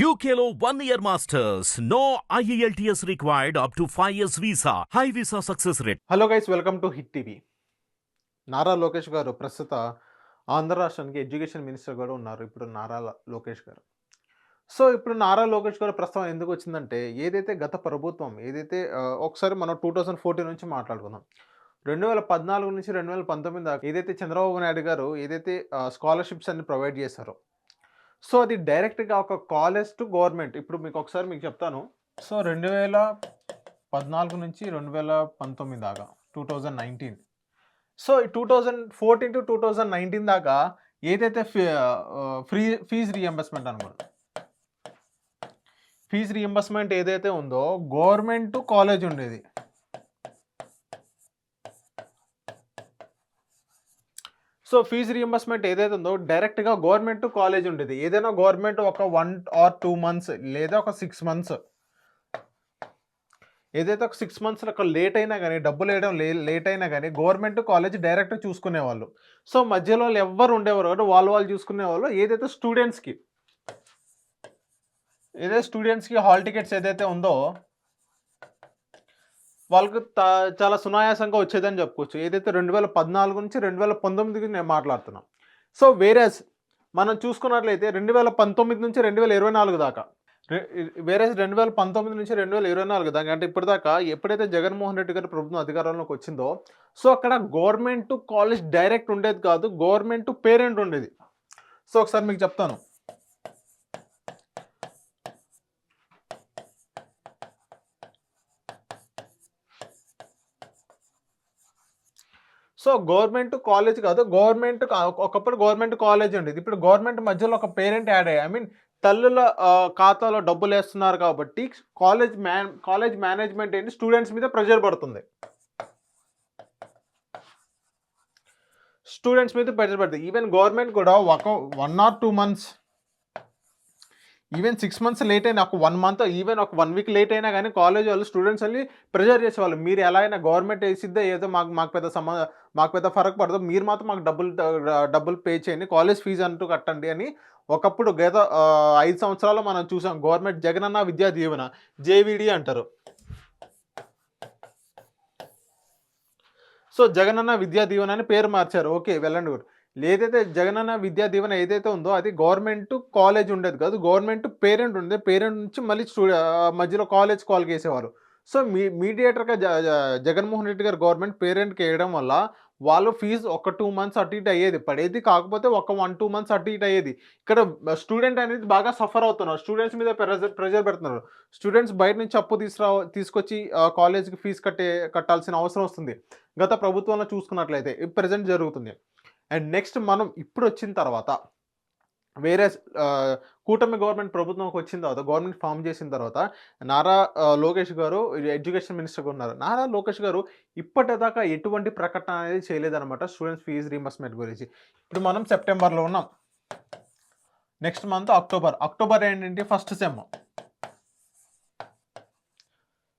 యూకేలో one year masters no E IELTS required up to 5 years visa. High visa success rate. Hello guys welcome to Hit TV Nara Lokesh garu ప్రస్తుత ఆంధ్ర రాష్ట్రానికి education minister కూడా ఉన్నారు. ఇప్పుడు నారా లోకేష్ గారు. So ఇప్పుడు నారా లోకేష్ గారు ప్రస్తావన ఎందుకు వచ్చిందంటే ఏదైతే గత ప్రభుత్వం ఏదైతే ఒకసారి మనం టూ థౌజండ్ ఫోర్టీన్ నుంచి మాట్లాడుకుందాం. రెండు వేల పద్నాలుగు నుంచి రెండు వేల పంతొమ్మిది దాకా ఏదైతే చంద్రబాబు నాయుడు గారు ఏదైతే స్కాలర్షిప్స్ అన్ని ప్రొవైడ్ చేశారో సో అది డైరెక్ట్గా ఒక కాలేజ్ టు గవర్నమెంట్. ఇప్పుడు మీకు ఒకసారి మీకు చెప్తాను. సో రెండు వేల పద్నాలుగు నుంచి రెండు వేల పంతొమ్మిది దాకా two thousand nineteen. So two thousand fourteen to two thousand nineteen దాకా ఏదైతే ఫ్రీ ఫీజ్ రియంబర్స్మెంట్ అనుకోండి ఫీజ్ రియంబర్స్మెంట్ ఏదైతే ఉందో గవర్నమెంట్ టు కాలేజ్ ఉండేది. సో ఫీజు రియంబర్స్మెంట్ ఏదైతే ఉందో డైరెక్ట్గా గవర్నమెంట్ కాలేజ్ ఉండేది. ఏదైనా గవర్నమెంట్ ఒక వన్ ఆర్ టూ మంత్స్ లేదా ఒక సిక్స్ మంత్స్ ఏదైతే ఒక సిక్స్ మంత్స్ ఒక లేట్ అయినా కానీ డబ్బులు వేయడం లే లేట్ అయినా కానీ గవర్నమెంట్ కాలేజ్ డైరెక్ట్ చూసుకునేవాళ్ళు. సో మధ్యలో వాళ్ళు ఎవరు ఉండేవారు. కాబట్టి వాళ్ళు వాళ్ళు చూసుకునేవాళ్ళు ఏదైతే స్టూడెంట్స్కి ఏదైతే స్టూడెంట్స్కి హాల్ టికెట్స్ ఏదైతే ఉందో వాళ్ళకు తా- చాలా సునాయాసంగా వచ్చేదని చెప్పుకోవచ్చు. ఏదైతే రెండు వేల పద్నాలుగు నుంచి రెండు వేల పంతొమ్మిదికి నేను మాట్లాడుతున్నాను. సో వేరేస్ మనం చూసుకున్నట్లయితే రెండు వేల పంతొమ్మిది నుంచి రెండు వేల ఇరవై నాలుగు దాకా వేరే రెండు వేల పంతొమ్మిది నుంచి రెండు వేల ఇరవై నాలుగు దాకా అంటే ఇప్పటిదాకా ఎప్పుడైతే జగన్మోహన్ రెడ్డి గారి ప్రభుత్వం అధికారంలోకి వచ్చిందో సో అక్కడ గవర్నమెంట్ టు కాలేజ్ డైరెక్ట్ ఉండేది కాదు గవర్నమెంట్ టు పేరెంట్ ఉండేది. సో ఒకసారి మీకు చెప్తాను. సో గవర్నమెంట్ కాలేజ్ కాదు గవర్నమెంట్ ఒకప్పుడు గవర్నమెంట్ కాలేజ్ ఉండేది. ఇప్పుడు గవర్నమెంట్ మధ్యలో ఒక పేరెంట్ యాడ్ అయ్యాయి. ఐ మీన్ తల్లుల ఖాతాలో డబ్బులు వేస్తున్నారు కాబట్టి కాలేజ్ మ్యాన్ కాలేజ్ మేనేజ్మెంట్ ఏంటి? స్టూడెంట్స్ మీద ప్రెషర్ పడుతుంది. స్టూడెంట్స్ మీద ప్రెషర్ పడుతుంది. ఈవెన్ గవర్నమెంట్ కూడా ఒక one or two months even six months late అయినా ఒక వన్ మంత్ ఈవెన్ ఒక వన్ వీక్ లేట్ అయినా కానీ కాలేజ్ వాళ్ళు స్టూడెంట్స్ వెళ్ళి ప్రెజర్ చేసేవాళ్ళు. మీరు ఎలా అయినా గవర్నమెంట్ వేసిద్దే ఏదో మాకు మాకు పెద్ద సంబంధ మాకు పెద్ద ఫరక్ పడదు మీరు మాత్రం మాకు డబ్బులు డబ్బులు పే చేయండి. కాలేజ్ ఫీజు అంటూ కట్టండి అని ఒకప్పుడు గత ఐదు సంవత్సరాలు మనం చూసాం. గవర్నమెంట్ జగనన్న విద్యా దీవెన జేవిడి అంటారు. సో జగనన్న విద్యా దీవెన అని పేరు మార్చారు. ఓకే వెళ్ళండి గురు ఏదైతే జగనన్న విద్యా దీవెన ఏదైతే ఉందో అది గవర్నమెంట్ కాలేజ్ ఉండేది కాదు. గవర్నమెంట్ పేరెంట్ ఉండేది పేరెంట్ నుంచి మళ్ళీ స్టూ మధ్యలో కాలేజ్ కాల్ చేసేవారు. సో మీ మీడియేటర్గా జగన్మోహన్ రెడ్డి గారు గవర్నమెంట్ పేరెంట్కి వేయడం వల్ల వాళ్ళు ఫీజు ఒక టూ మంత్స్ అటు ఇటు అయ్యేది. పడేది కాకపోతే ఒక వన్ టూ మంత్స్ అటు ఇటు అయ్యేది. ఇక్కడ స్టూడెంట్ అనేది బాగా సఫర్ అవుతున్నారు. స్టూడెంట్స్ మీద ప్రెజర్ ప్రెజర్ పెడుతున్నారు. స్టూడెంట్స్ బయట నుంచి అప్పు తీసుకురా తీసుకొచ్చి కాలేజ్కి ఫీజు కట్టే కట్టాల్సిన అవసరం వస్తుంది. గత ప్రభుత్వంలో చూసుకున్నట్లయితే ప్రజెంట్ జరుగుతుంది. అండ్ నెక్స్ట్ మనం ఇప్పుడు వచ్చిన తర్వాత వేరే కూటమి గవర్నమెంట్ ప్రభుత్వంకి వచ్చిన తర్వాత గవర్నమెంట్ ఫామ్ చేసిన తర్వాత నారా లోకేష్ గారు ఎడ్యుకేషన్ మినిస్టర్గా ఉన్నారు. నారా లోకేష్ గారు ఇప్పటిదాకా ఎటువంటి ప్రకటన అనేది చేయలేదన్నమాట స్టూడెంట్స్ ఫీజు రీంబర్స్మెంట్ గురించి. ఇప్పుడు మనం సెప్టెంబర్లో ఉన్నాం. Next month October. అక్టోబర్ ఏంటంటే ఫస్ట్ సెమ్.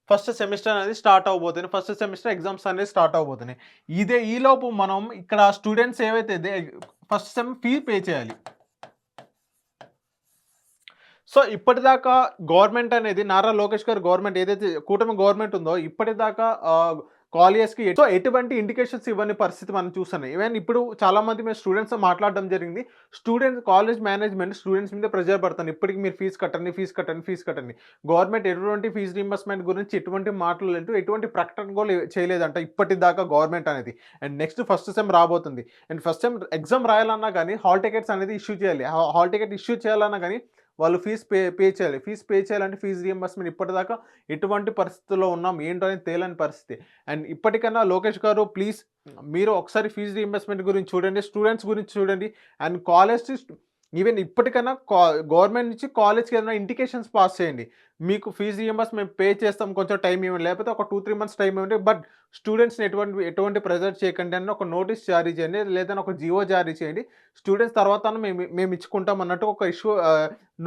ఫస్ట్ సెమిస్టర్ అనేది స్టార్ట్ అవబోతుంది. ఫస్ట్ సెమిస్టర్ ఎగ్జామ్స్ అనేది స్టార్ట్ అవబోతున్నాయి. ఇదే ఈలోపు మనం ఇక్కడ స్టూడెంట్స్ ఏవైతే ఫస్ట్ సెమ్ ఫీ పే చేయాలి. సో ఇప్పటిదాకా గవర్నమెంట్ అనేది నారా లోకేష్ గారు గవర్నమెంట్ ఏదైతే కూటమి గవర్నమెంట్ ఉందో ఇప్పటిదాకా కాలేజెస్కి సో ఎటువంటి ఇండికేషన్స్ ఇవ్వని పరిస్థితి మనం చూస్తున్నాం ఈవెన్ ఇప్పుడు చాలా మంది మేము స్టూడెంట్స్ మాట్లాడడం జరిగింది. స్టూడెంట్స్ కాలేజ్ మేనేజ్మెంట్ స్టూడెంట్స్ మీద ప్రెజర్ పడుతుంది. ఇప్పటికి మీరు ఫీజు కట్టండి ఫీజు కట్టండి ఫీజు కట్టండి. గవర్నమెంట్ ఎటువంటి ఫీజు రీంబర్స్మెంట్ గురించి ఎటువంటి మాటలు ఎటువంటి ప్రకటన కూడా చేయలేదంట ఇప్పటిదాకా గవర్నమెంట్ అనేది. అండ్ నెక్స్ట్ ఫస్ట్ సెమ్ రాబోతుంది. అండ్ ఫస్ట్ సెమ్ ఎగ్జామ్ రాయాలన్నా కానీ హాల్ టికెట్స్ అనేది ఇష్యూ చేయాలి. హాల్ టికెట్ ఇష్యూ చేయాలన్నా కానీ వాళ్ళు ఫీజు పే పే చేయాలి. ఫీజు పే చేయాలంటే ఫీజు రియంబర్స్మెంట్ ఇప్పటిదాకా ఎటువంటి పరిస్థితుల్లో ఉన్నాం ఏంటో అనేది తేలని పరిస్థితి. అండ్ ఇప్పటికన్నా లోకేష్ గారు ప్లీజ్ మీరు ఒకసారి ఫీజు రియంబర్స్మెంట్ గురించి చూడండి స్టూడెంట్స్ గురించి చూడండి. అండ్ కాలేజ్ ఈవెన్ ఇప్పటికన్నా గవర్నమెంట్ నుంచి కాలేజ్కి ఏదైనా ఇండికేషన్స్ పాస్ చేయండి. మీకు ఫీజు రియంబర్స్ మేము పే చేస్తాం కొంచెం టైం ఇవ్వండి. లేకపోతే ఒక టూ త్రీ మంత్స్ టైం ఇవ్వండి. బట్ స్టూడెంట్స్ని ఎటువంటి ఎటువంటి ప్రెజర్ చేయకండి అని ఒక నోటీస్ జారీ చేయండి లేదని ఒక జీవో జారీ చేయండి. స్టూడెంట్స్ తర్వాత మేము మేము ఇచ్చుకుంటాం అన్నట్టు ఒక ఇష్యూ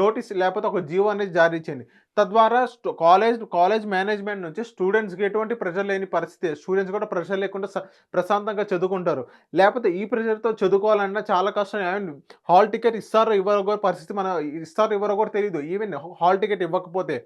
నోటీస్ లేకపోతే ఒక జీవో అనేది జారీ చేయండి. తద్వారా కాలేజ్ కాలేజ్ మేనేజ్మెంట్ నుంచి స్టూడెంట్స్కి ఎటువంటి ప్రెషర్ లేని పరిస్థితి స్టూడెంట్స్ కూడా ప్రెషర్ లేకుండా ప్రశాంతంగా చదువుకుంటారు. లేకపోతే ఈ ప్రెషర్తో చదువుకోవాలన్నా చాలా కష్టం. ఏమండి హాల్ టికెట్ ఇస్తారో ఇవ్వరో కూడా పరిస్థితి మన ఇస్తారో ఇవ్వరో కూడా తెలియదు ఈవెన్ హాల్ టికెట్ ఇవ్వకపోతే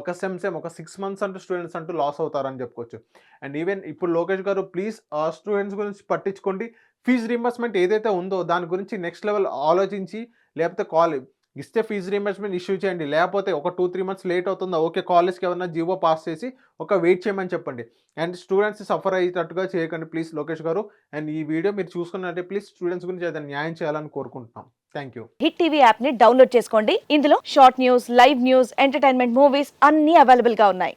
ఒక సెమ్ సెమ్ ఒక సిక్స్ మంత్స్ అంటూ స్టూడెంట్స్ అంటూ లాస్ అవుతారని చెప్పుకోవచ్చు. అండ్ ఈవెన్ ఇప్పుడు లోకేష్ గారు ప్లీజ్ స్టూడెంట్స్ గురించి పట్టించుకోండి. ఫీజు రీంబర్స్మెంట్ ఏదైతే ఉందో దాని గురించి నెక్స్ట్ లెవెల్ ఆలోచించి లేకపోతే కాలేజ్ ఇస్తే ఫీజు రీఎంబర్స్మెంట్ ఇష్యూ చేయండి. లేకపోతే ఒక టూ త్రీ మంత్స్ లేట్ అవుతుందా ఓకే కాలేజ్కి ఏమన్నా జీవో పాస్ చేసి ఒక వెయిట్ చేయమని చెప్పండి. అండ్ స్టూడెంట్స్ సఫర్ అయ్యేటట్టుగా చేయకండి ప్లీజ్ లోకేష్ గారు. అండ్ ఈ వీడియో మీరు చూసుకున్నట్టే ప్లీజ్ స్టూడెంట్స్ గురించి ఏదైనా న్యాయం చేయాలని కోరుకుంటున్నాం. థ్యాంక్ యూ హిట్ టీవీ యాప్ని డౌన్లోడ్ చేసుకోండి. ఇందులో short news live news entertainment movies అన్ని అవైలబుల్గా ఉన్నాయి.